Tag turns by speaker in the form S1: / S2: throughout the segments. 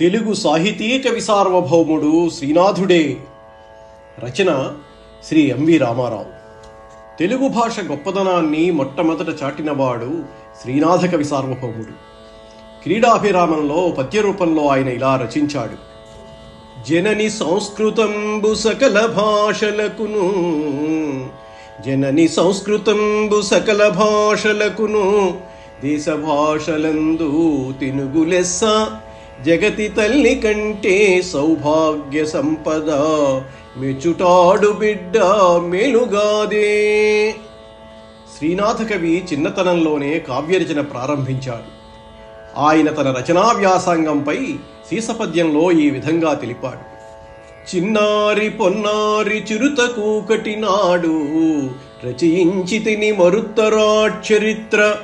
S1: తెలుగు సాహితీ కవి సార్వభౌముడు శ్రీనాథుడే. రచన శ్రీ ఎంవి రామారావు. తెలుగు భాష గొప్పదనాన్ని మొట్టమొదట చాటినవాడు శ్రీనాథ కవి సార్వభౌముడు క్రీడాభిరామంలో పద్య రూపంలో ఆయన ఇలా రచించాడు. జనని సంస్కృతంబు సకల భాషలకును జనని సంస్కృతంబు సకల భాషలకును దేశ భాషలందు తినుగు లెస్స జగతి తల్లి కంటే సౌభాగ్య సంపద మెచుటాడు బిడ్డ మెలుగాదే. శ్రీనాథ కవి చిన్నతనంలోనే కావ్యరచన ప్రారంభించాడు. ఆయన తన రచనా వ్యాసంగంపై సీసపద్యంలో ఈ విధంగా తెలిపాడు. చిన్నారి పొన్నారి చిరుత కూకటి నాడు రచయించి తిని మరుత్తరాచరిత్ర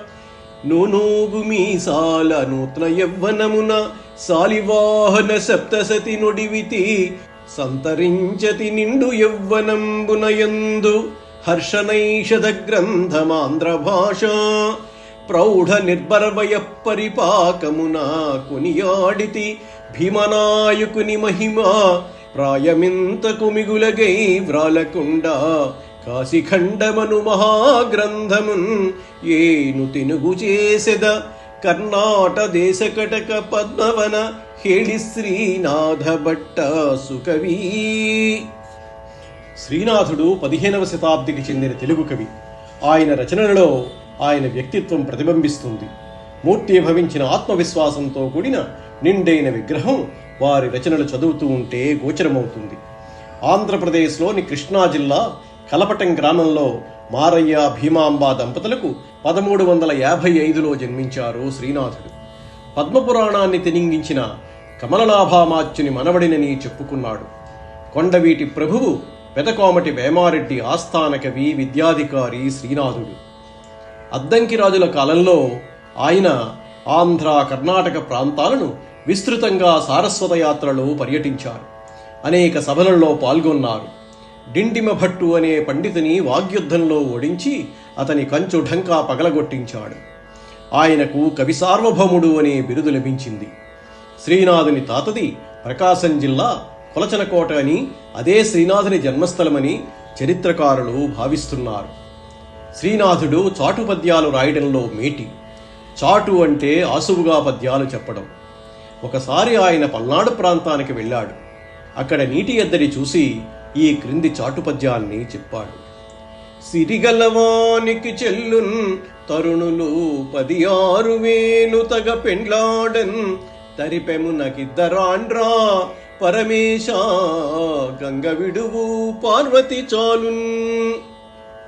S1: నూనూగు మీసాల నూతన యవ్వనమున సాలివాహన సప్తసతి నుడివితి సంతరించతి నిండు యవ్వనంబునయందు హర్షనైషధ గ్రంథమాంధ్ర భాష ప్రౌఢ నిర్భరవయ పరిపాకమున కొనియాడితి భీమనాయకుని మహిమ ప్రాయమింతకు మిగులగై వ్రాలకుండా కాశీఖండమను మహాగ్రంథమున్ ఏను తినుగు చేసెద. కర్ణాట దేశకటక పద్మవన హేళి శ్రీనాథ భట్ట సుకవి. శ్రీనాథుడు పదిహేనవ శతాబ్దికి చెందిన తెలుగు కవి. ఆయన రచనలలో ఆయన వ్యక్తిత్వం ప్రతిబింబిస్తుంది. మూర్తి భవించిన ఆత్మవిశ్వాసంతో కూడిన నిండైన విగ్రహం వారి రచనలు చదువుతూ ఉంటే గోచరమవుతుంది. ఆంధ్రప్రదేశ్లోని కృష్ణా జిల్లా కలపటం గ్రామంలో మారయ్య భీమాంబ దంపతులకు పదమూడు వందల యాభై ఐదులో జన్మించారు శ్రీనాథుడు. పద్మపురాణాన్ని తినింగించిన కమలనాభామాత్యుని మనవడినని చెప్పుకున్నాడు. కొండవీటి ప్రభువు పెదకోమటి వేమారెడ్డి ఆస్థాన కవి విద్యాధికారి శ్రీనాథుడు. అద్దంకి రాజుల కాలంలో ఆయన ఆంధ్ర కర్ణాటక ప్రాంతాలను విస్తృతంగా సారస్వత యాత్రలో పర్యటించారు. అనేక సభలలో పాల్గొన్నారు. డిండిమ భట్టు అనే పండితుని వాగ్యుద్ధంలో ఓడించి అతని కంచు ఢంకా పగలగొట్టించాడు. ఆయనకు కవి సార్వభౌముడు అనే బిరుదు లభించింది. శ్రీనాథుని తాతది ప్రకాశం జిల్లా కొలచనకోట అని అదే శ్రీనాథుని జన్మస్థలమని చరిత్రకారులు భావిస్తున్నారు. శ్రీనాథుడు చాటు పద్యాలు రాయడంలో మేటి. చాటు అంటే ఆసువుగా పద్యాలు చెప్పడం. ఒకసారి ఆయన పల్నాడు ప్రాంతానికి వెళ్ళాడు. అక్కడ నీటి ఎద్దడి చూసి ఈ క్రింది చాటు పద్యాన్ని చెప్పాడు. సిరిగలవానికి చెల్లున్ తరుణులు పది ఆరు వేలు తగ పెండ్లాడన్ తరిపెమునకిద్దరాండ్రా పరమేశ గంగ విడువు పార్వతి చాలున్.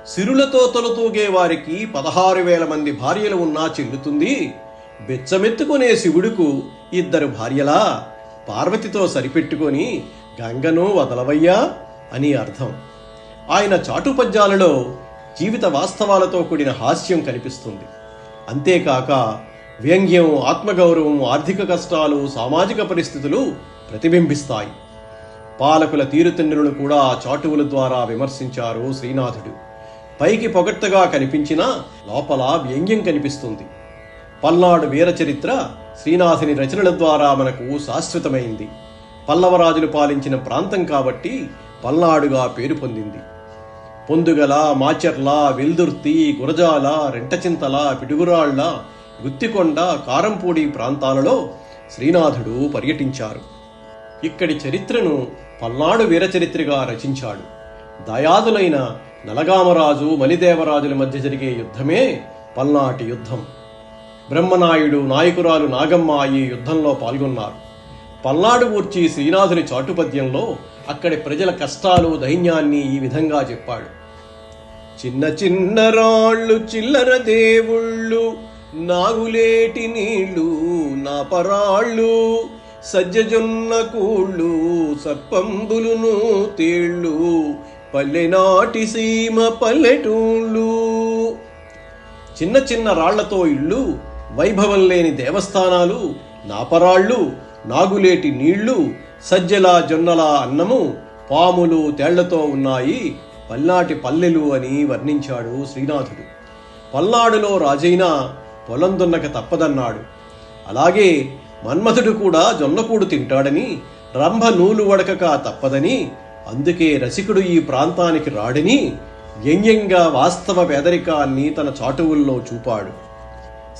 S1: సిరులతో తొలతూగే వారికి పదహారు వేల మంది భార్యలు ఉన్నా చెల్లుతుంది. బెచ్చమెత్తుకునే శివుడుకు ఇద్దరు భార్యలా? పార్వతితో సరిపెట్టుకొని గంగను వదలవయ్యా? అని అర్థం. ఆయన చాటు పద్యాలలో జీవిత వాస్తవాలతో కూడిన హాస్యం కనిపిస్తుంది. అంతేకాక వ్యంగ్యం ఆత్మగౌరవం ఆర్థిక కష్టాలు సామాజిక పరిస్థితులు ప్రతిబింబిస్తాయి. పాలకుల తీరుతెన్నులను కూడా చాటువుల ద్వారా విమర్శించారు శ్రీనాథుడు. పైకి పొగట్టగా కనిపించినా లోపల వ్యంగ్యం కనిపిస్తుంది. పల్నాడు వీరచరిత్ర శ్రీనాథుని రచనల ద్వారా మనకు శాశ్వతమైంది. పల్లవరాజులు పాలించిన ప్రాంతం కాబట్టి పల్నాడుగా పేరు పొందింది. పొందుగల మాచర్ల వెల్దుర్తి గురజాల రెంటచింతల పిడుగురాళ్ళ గుత్తికొండ కారంపూడి ప్రాంతాలలో శ్రీనాథుడు పర్యటించారు. ఇక్కడి చరిత్రను పల్నాడు వీరచరిత్రగా రచించాడు. దయాదులైన నలగామరాజు మలిదేవరాజుల మధ్య జరిగే యుద్ధమే పల్నాటి యుద్ధం. బ్రహ్మనాయుడు నాయకురాలు నాగమ్మ ఈ యుద్ధంలో పాల్గొన్నారు. పల్నాడు ఊర్చి శ్రీనాథుని చాటుపద్యంలో అక్కడి ప్రజల కష్టాలు దైన్యాన్ని ఈ విధంగా చెప్పాడు. చిన్న చిన్న రాళ్ళు చిల్లర దేవుళ్ళు నాగులేటి నీళ్ళు నా పరాళ్ళు సజ్జజొన్న కూళ్ళు సర్పంబులును తేళ్ళు పల్లెనాటి సీమ పల్లెటూళ్ళు. చిన్న చిన్న రాళ్ళతో ఇళ్ళు వైభవం లేని దేవస్థానాలు నాపరాళ్ళు నాగులేటి నీళ్ళు సజ్జల జొన్నల అన్నము పాములు తేళ్ళతో ఉన్నాయి. పల్నాటి పల్లెలు అని వర్ణించాడు శ్రీనాథుడు. పల్నాడులో రాజైనా పొలం దున్నక తప్పదన్నాడు. అలాగే మన్మథుడు కూడా జొన్నకూడు తింటాడని రంభ నూలు వడకక తప్పదని అందుకే రసికుడు ఈ ప్రాంతానికి రాడని వ్యంగ్యంగా వాస్తవ పేదరికాన్ని తన చాటువుల్లో చూపాడు.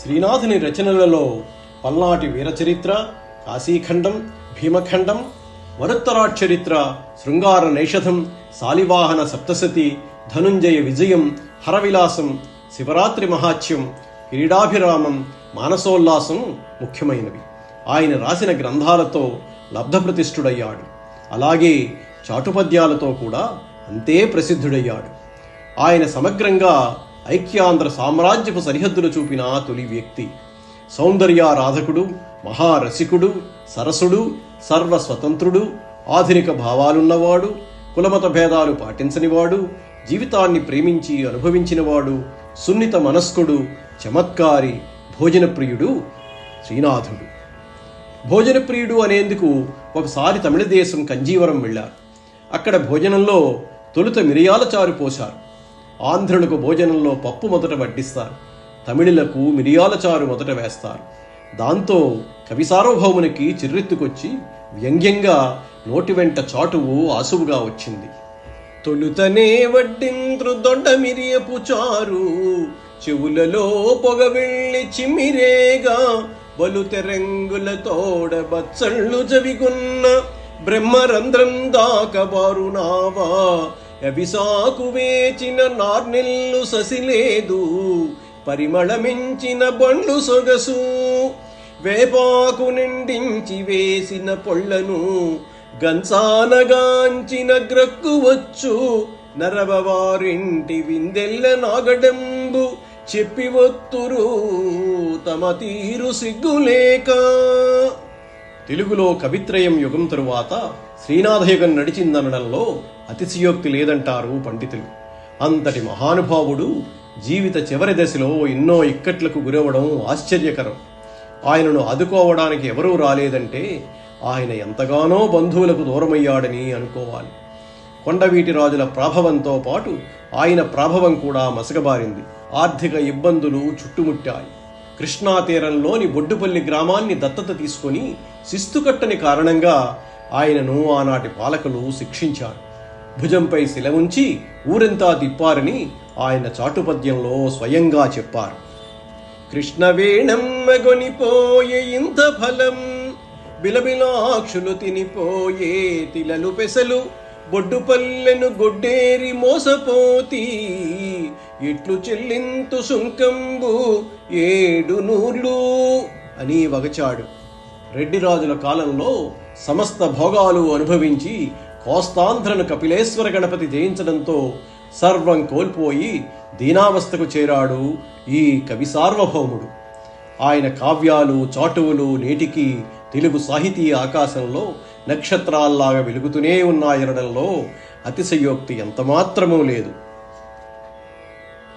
S1: శ్రీనాథుని రచనలలో పల్నాటి వీరచరిత్ర కాశీఖండం భీమఖండం వరుత్తరాచరిత్ర శృంగార నైషధం శాలివాహన సప్తసతి ధనుంజయ విజయం హరవిలాసం శివరాత్రి మహాత్యం క్రీడాభిరామం మానసోల్లాసం ముఖ్యమైనవి. ఆయన రాసిన గ్రంథాలతో లబ్ధప్రతిష్ఠుడయ్యాడు. అలాగే చాటుపద్యాలతో కూడా అంతే ప్రసిద్ధుడయ్యాడు. ఆయన సమగ్రంగా ఐక్యాంధ్ర సామ్రాజ్యపు సరిహద్దులు చూపిన తొలి వ్యక్తి. సౌందర్యారాధకుడు మహారసికుడు సరసుడు సర్వస్వతంత్రుడు ఆధునిక భావాలున్నవాడు కులమత భేదాలు పాటించనివాడు జీవితాన్ని ప్రేమించి అనుభవించినవాడు సున్నిత మనస్కుడు చమత్కారి భోజనప్రియుడు శ్రీనాథుడు. భోజనప్రియుడు అనేందుకు ఒకసారి తమిళ దేశం కంజీవరం వెళ్ళారు. అక్కడ భోజనంలో తొలుత మిరియాల చారు పోశారు. ఆంధ్రులకు భోజనంలో పప్పు మొదట వడ్డిస్తారు. తమిళులకు మిరియాల చారు మొదట వేస్తారు. దాంతో కవి సార్వభౌమునికి చిర్రెత్తుకొచ్చి వ్యంగ్యంగా నోటి వెంట చాటువు ఆసువుగా వచ్చింది. తొలుతనే వడ్డింద్రు దొడ్డ మిరియపు చారు చెవులలో పొగ వెళ్ళి చిమ్మిరేగా బలుతెరంగుల తోడ బచ్చళ్ళు జవిగున్న బ్రహ్మరంధ్రం దాకబారు నావా అవిసాకు వేచిన నార్నెల్లు ససిలేదు పరిమళమించిన బండ్లు సొగసు వేపాకు నిండించి వేసిన పొళ్ళను గంచానగాంచిన గ్రక్కువచ్చు నరవవారింటి విందెల్ల నాగడంబు చెప్పి ఒత్తురు తమ తీరు సిగ్గులేక. తెలుగులో కవిత్రయం యుగం తరువాత శ్రీనాథయుగం నడిచిందనడంలో అతిశయోక్తి లేదంటారు పండితులు. అంతటి మహానుభావుడు జీవిత చివరి దశలో ఎన్నో ఇక్కట్లకు గురవడం ఆశ్చర్యకరం. ఆయనను ఆదుకోవడానికి ఎవరూ రాలేదంటే ఆయన ఎంతగానో బంధువులకు దూరమయ్యాడని అనుకోవాలి. కొండవీటి రాజుల ప్రాభవంతో పాటు ఆయన ప్రాభవం కూడా మసకబారింది. ఆర్థిక ఇబ్బందులు చుట్టుముట్టాయి. కృష్ణా తీరంలోని బొడ్డుపల్లి గ్రామాన్ని దత్తత తీసుకొని శిస్తుకట్టని కారణంగా ఆయనను ఆనాటి పాలకులు శిక్షించారు. భుజంపై శిల ఉంచి ఊరంతా తిప్పారని ఆయన చాటుపద్యంలో స్వయంగా చెప్పారు. కృష్ణవేణమ్మ గొనిపోయే ఇంత ఫలం బిలబిలాక్షులు తినిపోయే తిలలు పెసలు బొడ్డుపల్లెను గొడ్డేరి మోసపోతి ఇట్లు చెల్లింతు సుంకంబు ఏడు నూర్లు అని వగచాడు. రెడ్డిరాజుల కాలంలో సమస్త భోగాలు అనుభవించి కోస్తాంధ్రను కపిలేశ్వర గణపతి జయించడంతో సర్వం కోల్పోయి దీనావస్థకు చేరాడు ఈ కవి సార్వభౌముడు. ఆయన కావ్యాలు చాటువులు నేటికి తెలుగు సాహితీ ఆకాశంలో నక్షత్రాల్లాగా వెలుగుతూనే ఉన్నాయనడంలో అతిశయోక్తి ఎంతమాత్రమూ లేదు.